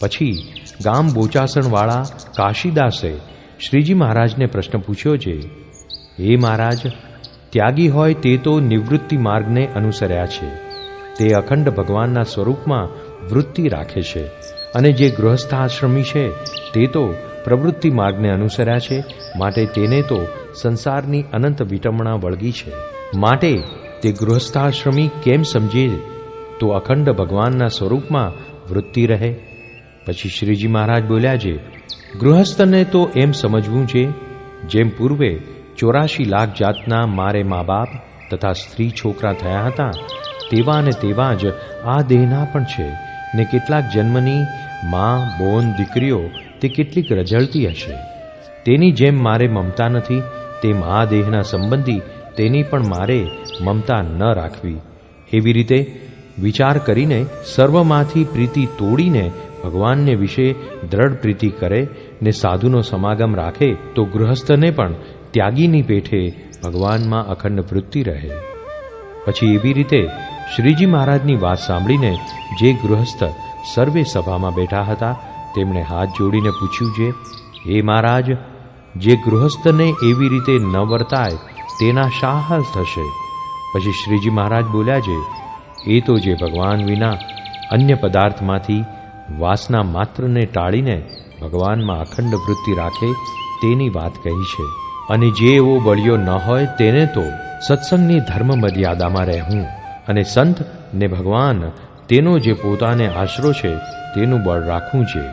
પછી ગામ બોચાસણવાળા કાશીદાસે શ્રીજી મહારાજને પ્રશ્ન પૂછ્યો છે, હે મહારાજ, ત્યાગી હોય તે તો નિવૃત્તિ માર્ગને અનુસર્યા છે. તે અખંડ ભગવાનના સ્વરૂપમાં વૃત્તિ રાખે છે અને જે ગૃહસ્થાશ્રમી છે, તે તો પ્રવૃત્તિ માર્ગને અનુસર્યા છે. માટે તેને તો સંસારની અનંત વિટમણા વળગી છે. માટે તે ગૃહસ્થાશ્રમી કેમ સમજે તો અખંડ ભગવાનના સ્વરૂપમાં વૃત્તિ રહે? પછી શ્રીજી મહારાજ બોલ્યા છે, ગૃહસ્થને તો એમ સમજવું છે, જેમ પૂર્વે ચોરાશી લાખ જાતના મારે મા બાપ તથા સ્ત્રી છોકરા થયા હતા, તેવા ને તેવા જ આ દેહના પણ છે, ને કેટલાક જન્મની મા, બોન, દીકરીઓ તે કેટલીક રજળતી હશે. તેની જેમ મારે મમતા નથી, તેમ આ દેહના સંબંધી તેની પણ મારે મમતા ન રાખવી. એવી રીતે વિચાર કરીને સર્વમાંથી પ્રીતિ તોડીને ભગવાનને વિશે દ્રઢ પ્રીતિ કરે ને સાધુનો સમાગમ રાખે તો ગૃહસ્થને પણ ત્યાગીની પેઠે ભગવાનમાં અખંડ વૃત્તિ રહે. પછી એવી રીતે શ્રીજી મહારાજની વાત સાંભળીને જે ગૃહસ્થ સર્વે સભામાં બેઠા હતા, તેમણે હાથ જોડીને પૂછ્યું છે હે મહારાજ, જે ગૃહસ્થને એવી રીતે ન વર્તાય, તેના શાહ થશે? પછી શ્રીજી મહારાજ બોલ્યા છે એ તો જે ભગવાન વિના અન્ય પદાર્થમાંથી વાસના માત્રને ટાળીને ભગવાનમાં અખંડ વૃત્તિ રાખે તેની વાત કહી છે. અને જે એવો બળ્યો ન હોય તેને તો સત્સંગની ધર્મ મર્યાદામાં રહેવું. અને સંત ને ભગવાન તેનો જે પોતાને આશરો છે તેનું બળ રાખવું છે.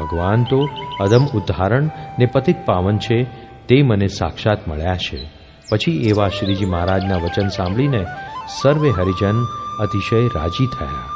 ભગવાન તો અધમ ઉદ્ધારણ ને પતિત પાવન છે તે મને સાક્ષાત મળ્યા છે. પછી એવા શ્રીજી મહારાજના વચન સાંભળીને સર્વે હરિજન અતિશય રાજી થયા.